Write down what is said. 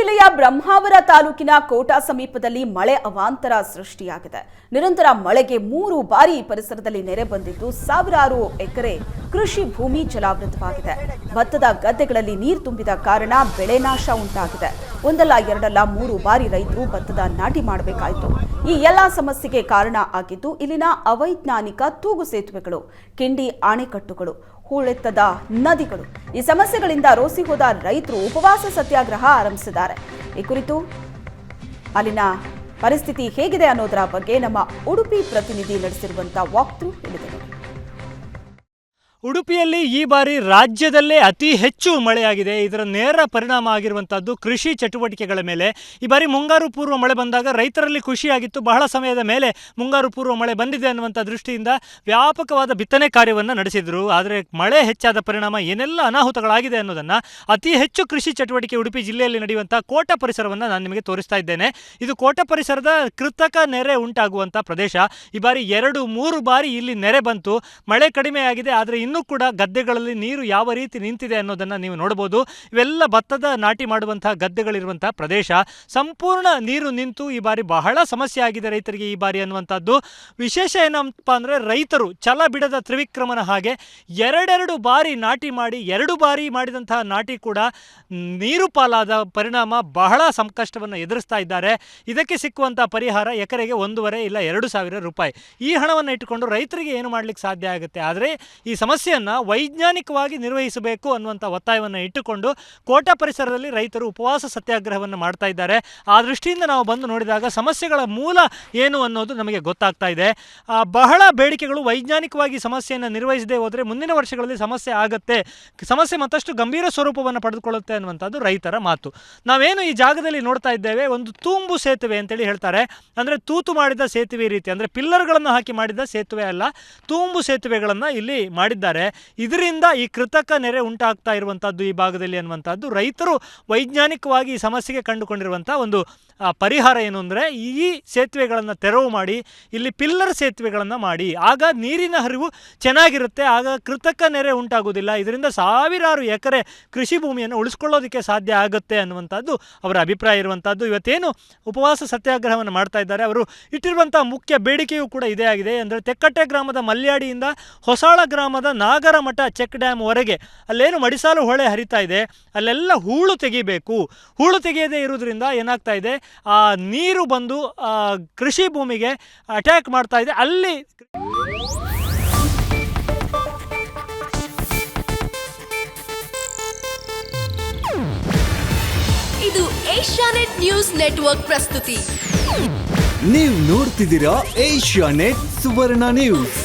ಜಿಲ್ಲೆಯ ಬ್ರಹ್ಮಾವರ ತಾಲೂಕಿನ ಕೋಟಾ ಸಮೀಪದಲ್ಲಿ ಮಳೆ ಅವಾಂತರ ಸೃಷ್ಟಿಯಾಗಿದೆ. ನಿರಂತರ ಮಳೆಗೆ ಮೂರು ಬಾರಿ ಪರಿಸರದಲ್ಲಿ ನೆರೆ ಬಂದಿದ್ದು ಸಾವಿರಾರು ಎಕರೆ ಕೃಷಿ ಭೂಮಿ ಜಲಾವೃತವಾಗಿದೆ. ಭತ್ತದ ಗದ್ದೆಗಳಲ್ಲಿ ನೀರು ತುಂಬಿದ ಕಾರಣ ಬೆಳೆ ನಾಶ ಉಂಟಾಗಿದೆ. ಒಂದಲ್ಲ ಎರಡಲ್ಲ ಮೂರು ಬಾರಿ ರೈತರು ಭತ್ತದ ನಾಟಿ ಮಾಡಬೇಕಾಯಿತು. ಈ ಎಲ್ಲಾ ಸಮಸ್ಯೆಗೆ ಕಾರಣ ಆಗಿದ್ದು ಇಲ್ಲಿನ ಅವೈಜ್ಞಾನಿಕ ತೂಗು ಸೇತುವೆಗಳು, ಕಿಂಡಿ ಅಣೆಕಟ್ಟುಗಳು ಹೂಳೆತ್ತದ ನದಿಗಳು. ಈ ಸಮಸ್ಯೆಗಳಿಂದ ರೋಸಿ ಹೋದ ರೈತರು ಉಪವಾಸ ಸತ್ಯಾಗ್ರಹ ಆರಂಭಿಸಿದ್ದಾರೆ ಈ ಕುರಿತು ಅಲ್ಲಿನ ಪರಿಸ್ಥಿತಿ ಹೇಗಿದೆ ಅನ್ನೋದರ ಬಗ್ಗೆ ನಮ್ಮ ಉಡುಪಿ ಪ್ರತಿನಿಧಿ ನಡೆಸಿರುವಂತಹ ವಾಕ್ ಥ್ರೂ ಇಲ್ಲಿದೆ ನೋಡಿ. ಉಡುಪಿಯಲ್ಲಿ ಈ ಬಾರಿ ರಾಜ್ಯದಲ್ಲೇ ಅತಿ ಹೆಚ್ಚು ಮಳೆಯಾಗಿದೆ. ಇದರ ನೇರ ಪರಿಣಾಮ ಆಗಿರುವಂಥದ್ದು ಕೃಷಿ ಚಟುವಟಿಕೆಗಳ ಮೇಲೆ. ಈ ಬಾರಿ ಮುಂಗಾರು ಪೂರ್ವ ಮಳೆ ಬಂದಾಗ ರೈತರಲ್ಲಿ ಖುಷಿಯಾಗಿತ್ತು. ಬಹಳ ಸಮಯದ ಮೇಲೆ ಮುಂಗಾರು ಪೂರ್ವ ಮಳೆ ಬಂದಿದೆ ಅನ್ನುವಂಥ ದೃಷ್ಟಿಯಿಂದ ವ್ಯಾಪಕವಾದ ಬಿತ್ತನೆ ಕಾರ್ಯವನ್ನು ನಡೆಸಿದರು. ಆದರೆ ಮಳೆ ಹೆಚ್ಚಾದ ಪರಿಣಾಮ ಏನೆಲ್ಲ ಅನಾಹುತಗಳಾಗಿದೆ ಅನ್ನೋದನ್ನು ಅತಿ ಹೆಚ್ಚು ಕೃಷಿ ಚಟುವಟಿಕೆ ಉಡುಪಿ ಜಿಲ್ಲೆಯಲ್ಲಿ ನಡೆಯುವಂಥ ಕೋಟ ಪರಿಸರವನ್ನು ನಾನು ನಿಮಗೆ ತೋರಿಸ್ತಾ ಇದ್ದೇನೆ. ಇದು ಕೋಟ ಪರಿಸರದ ಕೃತಕ ನೆರೆ ಉಂಟಾಗುವಂಥ ಪ್ರದೇಶ. ಈ ಬಾರಿ ಎರಡು, ಮೂರು ಬಾರಿ ಇಲ್ಲಿ ನೆರೆ ಬಂತು. ಮಳೆ ಕಡಿಮೆಯಾಗಿದೆ, ಆದರೆ ಇನ್ನೂ ಕೂಡ ಗದ್ದೆಗಳಲ್ಲಿ ನೀರು ಯಾವ ರೀತಿ ನಿಂತಿದೆ ಅನ್ನೋದನ್ನು ನೀವು ನೋಡ್ಬೋದು ಇವೆಲ್ಲ ಭತ್ತದ ನಾಟಿ ಮಾಡುವಂತಹ ಗದ್ದೆಗಳಿರುವಂತಹ ಪ್ರದೇಶ. ಸಂಪೂರ್ಣ ನೀರು ನಿಂತು ಈ ಬಾರಿ ಬಹಳ ಸಮಸ್ಯೆ ಆಗಿದೆ ರೈತರಿಗೆ ಈ ಬಾರಿ ಅನ್ನುವಂಥದ್ದು. ವಿಶೇಷ ಏನಪ್ಪ ಅಂದರೆ ರೈತರು ಛಲ ಬಿಡದ ತ್ರಿವಿಕ್ರಮನ ಹಾಗೆ ಎರಡೆರಡು ಬಾರಿ ನಾಟಿ ಮಾಡಿ, ಎರಡು ಬಾರಿ ಮಾಡಿದಂತಹ ನಾಟಿ ಕೂಡ ನೀರು ಪಾಲಾದ ಪರಿಣಾಮ ಬಹಳ ಸಂಕಷ್ಟವನ್ನು ಎದುರಿಸ್ತಾ ಇದ್ದಾರೆ. ಇದಕ್ಕೆ ಸಿಕ್ಕುವಂಥ ಪರಿಹಾರ ಎಕರೆಗೆ ಒಂದೂವರೆ ಇಲ್ಲ ಎರಡು ಸಾವಿರ ರೂಪಾಯಿ. ಈ ಹಣವನ್ನು ಇಟ್ಟುಕೊಂಡು ರೈತರಿಗೆ ಏನು ಮಾಡಲಿಕ್ಕೆ ಸಾಧ್ಯ ಆಗುತ್ತೆ? ಆದರೆ ಈ ಸಮಸ್ಯೆಯನ್ನು ವೈಜ್ಞಾನಿಕವಾಗಿ ನಿರ್ವಹಿಸಬೇಕು ಅನ್ನುವಂಥ ಒತ್ತಾಯವನ್ನು ಇಟ್ಟುಕೊಂಡು ಕೋಟಾ ಪರಿಸರದಲ್ಲಿ ರೈತರು ಉಪವಾಸ ಸತ್ಯಾಗ್ರಹವನ್ನು ಮಾಡ್ತಾ ಇದ್ದಾರೆ. ಆ ದೃಷ್ಟಿಯಿಂದ ನಾವು ಬಂದು ನೋಡಿದಾಗ ಸಮಸ್ಯೆಗಳ ಮೂಲ ಏನು ಅನ್ನೋದು ನಮಗೆ ಗೊತ್ತಾಗ್ತಾ ಇದೆ. ಬಹಳ ಬೇಡಿಕೆಗಳು ವೈಜ್ಞಾನಿಕವಾಗಿ ಸಮಸ್ಯೆಯನ್ನು ನಿರ್ವಹಿಸದೆ ಹೋದರೆ ಮುಂದಿನ ವರ್ಷಗಳಲ್ಲಿ ಸಮಸ್ಯೆ ಆಗುತ್ತೆ. ಸಮಸ್ಯೆ ಮತ್ತಷ್ಟು ಗಂಭೀರ ಸ್ವರೂಪವನ್ನು ಪಡೆದುಕೊಳ್ಳುತ್ತೆ ಅನ್ನುವಂಥದ್ದು ರೈತರ ಮಾತು. ನಾವೇನು ಈ ಜಾಗದಲ್ಲಿ ನೋಡ್ತಾ ಇದ್ದೇವೆ, ಒಂದು ತೂಂಬು ಸೇತುವೆ ಅಂತೇಳಿ ಹೇಳ್ತಾರೆ. ಅಂದರೆ ತೂತು ಮಾಡಿದ ಸೇತುವೆ ರೀತಿ, ಅಂದರೆ ಪಿಲ್ಲರ್ಗಳನ್ನು ಹಾಕಿ ಮಾಡಿದ ಸೇತುವೆ ಅಲ್ಲ, ತೂಂಬು ಸೇತುವೆಗಳನ್ನು ಇಲ್ಲಿ ಮಾಡಿದ್ದಾರೆ. ಇದರಿಂದ ಈ ಕೃತಕ ನೆರೆ ಉಂಟಾಗ್ತಾ ಇರುವಂಥದ್ದು ಈ ಭಾಗದಲ್ಲಿ ಅನ್ನುವಂಥದ್ದು. ರೈತರು ವೈಜ್ಞಾನಿಕವಾಗಿ ಈ ಸಮಸ್ಯೆಗೆ ಕಂಡುಕೊಂಡಿರುವಂಥ ಒಂದು ಪರಿಹಾರ ಏನು ಅಂದರೆ ಈ ಸೇತುವೆಗಳನ್ನು ತೆರವು ಮಾಡಿ, ಇಲ್ಲಿ ಪಿಲ್ಲರ್ ಸೇತುವೆಗಳನ್ನು ಮಾಡಿ. ಆಗ ನೀರಿನ ಹರಿವು ಚೆನ್ನಾಗಿರುತ್ತೆ, ಆಗ ಕೃತಕ ನೆರೆ ಉಂಟಾಗುವುದಿಲ್ಲ. ಇದರಿಂದ ಸಾವಿರಾರು ಎಕರೆ ಕೃಷಿ ಭೂಮಿಯನ್ನು ಉಳಿಸ್ಕೊಳ್ಳೋದಕ್ಕೆ ಸಾಧ್ಯ ಆಗುತ್ತೆ ಅನ್ನುವಂಥದ್ದು ಅವರ ಅಭಿಪ್ರಾಯ ಇರುವಂಥದ್ದು. ಇವತ್ತೇನು ಉಪವಾಸ ಸತ್ಯಾಗ್ರಹವನ್ನು ಮಾಡ್ತಾ ಇದ್ದಾರೆ. ಅವರು ಇಟ್ಟಿರುವಂಥ ಮುಖ್ಯ ಬೇಡಿಕೆಯೂ ಕೂಡ ಇದೇ ಆಗಿದೆ. ಅಂದರೆ ತೆಕ್ಕಟ್ಟೆ ಗ್ರಾಮದ ಮಲ್ಯಾಡಿಯಿಂದ ಹೊಸಾಳ ಗ್ರಾಮದ ನಾಗರಮಠ ಚೆಕ್ ಡ್ಯಾಮ್ವರೆಗೆ ಅಲ್ಲೇನು ಮಡಿಸಾಲು ಹೊಳೆ ಹರಿತಾ ಇದೆ ಅಲ್ಲೆಲ್ಲ ಹೂಳು ತೆಗಿಬೇಕು. ಹೂಳು ತೆಗೆಯದೇ ಇರೋದ್ರಿಂದ ಏನಾಗ್ತಾ ಇದೆ? ಆ ನೀರು ಬಂದು ಆ, ಕೃಷಿ ಭೂಮಿಗೆ ಅಟ್ಯಾಕ್ ಮಾಡ್ತಾ ಇದೆ. ಅಲ್ಲಿ ಇದು ಏಷ್ಯಾನೆಟ್ ನ್ಯೂಸ್ ನೆಟ್ವರ್ಕ್ ಪ್ರಸ್ತುತಿ. ನೀವು ನೋಡ್ತಿದ್ದೀರಾ ಏಷ್ಯಾನೆಟ್ ಸುವರ್ಣ ನ್ಯೂಸ್.